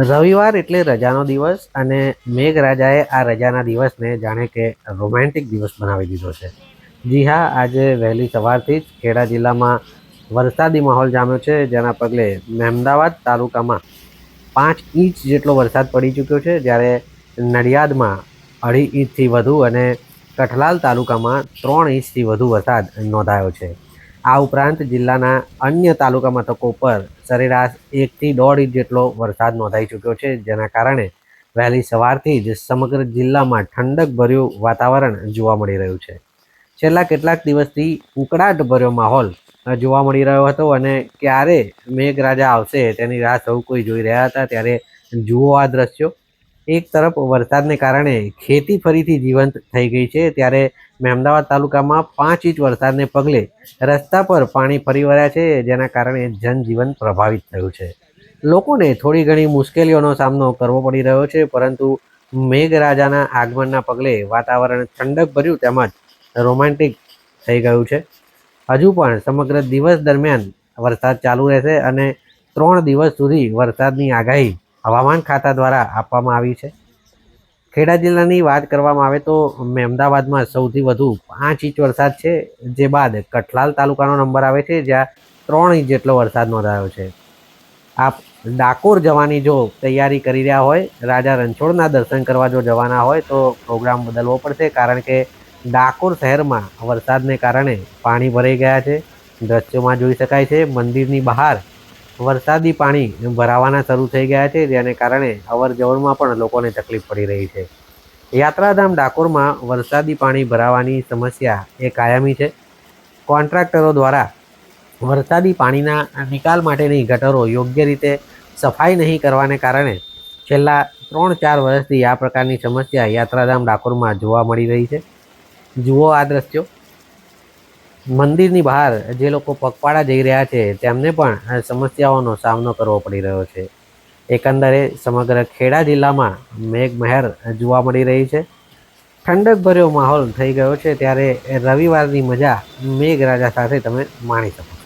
રવિવાર એટલે રજાનો દિવસ અને મેઘરાજાએ આ રજાના દિવસને જાણે કે રોમેન્ટિક દિવસ બનાવી દીધો છે. જી હા, આજે વહેલી સવારથી જ ખેડા જિલ્લામાં વરસાદી માહોલ જામ્યો છે, જેના પગલે મહેમદાવાદ તાલુકામાં પાંચ ઇંચ જેટલો વરસાદ પડી ચૂક્યો છે, જ્યારે નડિયાદમાં અઢી ઇંચથી વધુ અને કઠલાલ તાલુકામાં ત્રણ ઇંચથી વધુ વરસાદ નોંધાયો છે. આ ઉપરાંત જિલ્લાના અન્ય તાલુકા મથકો પર સરેરાશ એકથી દોઢ ઇંચ જેટલો વરસાદ નોંધાઈ ચૂક્યો છે, જેના કારણે વહેલી સવારથી જ સમગ્ર જિલ્લામાં ઠંડકભર્યું વાતાવરણ જોવા મળી રહ્યું છે. છેલ્લા કેટલાક દિવસથી ઉકળાટભર્યો માહોલ જોવા મળી રહ્યો હતો અને ક્યારે મેઘરાજા આવશે તેની રાહ સૌ કોઈ જોઈ રહ્યા હતા, ત્યારે જુઓ આ દ્રશ્યો. એક તરફ વરસાદને કારણે ખેતી ફરીથી જીવંત થઈ ગઈ છે, ત્યારે મહેમદાવાદ તાલુકામાં પાંચ ઇંચ વરસાદને પગલે રસ્તા પર પાણી ફરી વળ્યા છે, જેના કારણે જનજીવન પ્રભાવિત થયું છે. લોકોને થોડી ઘણી મુશ્કેલીઓનો સામનો કરવો પડી રહ્યો છે, પરંતુ મેઘરાજાના આગમનના પગલે વાતાવરણ ઠંડક ભર્યું તેમજ રોમેન્ટિક થઈ ગયું છે. હજુ પણ સમગ્ર દિવસ દરમિયાન વરસાદ ચાલુ રહેશે અને ત્રણ દિવસ સુધી વરસાદની આગાહી હવામાન ખાતા દ્વારા આપવામાં આવી છે. ખેડા જિલ્લાની વાત કરવામાં આવે તો મહેમદાવાદમાં સૌથી વધુ પાંચ ઇંચ વરસાદ છે, જે બાદ કઠલાલ તાલુકાનો નંબર આવે છે, જ્યાં ત્રણ ઇંચ જેટલો વરસાદ નોંધાયો છે. આપ ડાકોર જવાની જો તૈયારી કરી રહ્યા હોય, રાજા રણછોડના દર્શન કરવા જો જવાના હોય, તો પ્રોગ્રામ બદલવો પડશે, કારણ કે ડાકોર શહેરમાં વરસાદને કારણે પાણી ભરાઈ ગયા છે. દ્રશ્યોમાં જોઈ શકાય છે, મંદિરની બહાર વરસાદી પાણી ભરાવાના શરૂ થઈ ગયા છે, જેને કારણે અવર જવરમાં પણ લોકોને તકલીફ પડી રહી છે. યાત્રાધામ ડાકોરમાં વરસાદી પાણી ભરાવાની સમસ્યા એ કાયમી છે. કોન્ટ્રાક્ટરો દ્વારા વરસાદી પાણીના નિકાલ માટેની ગટરો યોગ્ય રીતે સફાઈ નહીં કરવાને કારણે છેલ્લા ત્રણ ચાર વર્ષથી આ પ્રકારની સમસ્યા યાત્રાધામ ડાકોરમાં જોવા મળી રહી છે. જુઓ આ દ્રશ્યો. મંદિરની બહાર જે લોકો પગપાળા જઈ રહ્યા છે, તેમને પણ સમસ્યાઓનો સામનો કરવો પડી રહ્યો છે. એકંદરે સમગ્ર ખેડા જિલ્લામાં મેઘમહેર જોવા મળી રહી છે. ઠંડકભર્યો માહોલ થઈ ગયો છે, ત્યારે રવિવારની મજા મેઘરાજા સાથે તમે માણી શકો.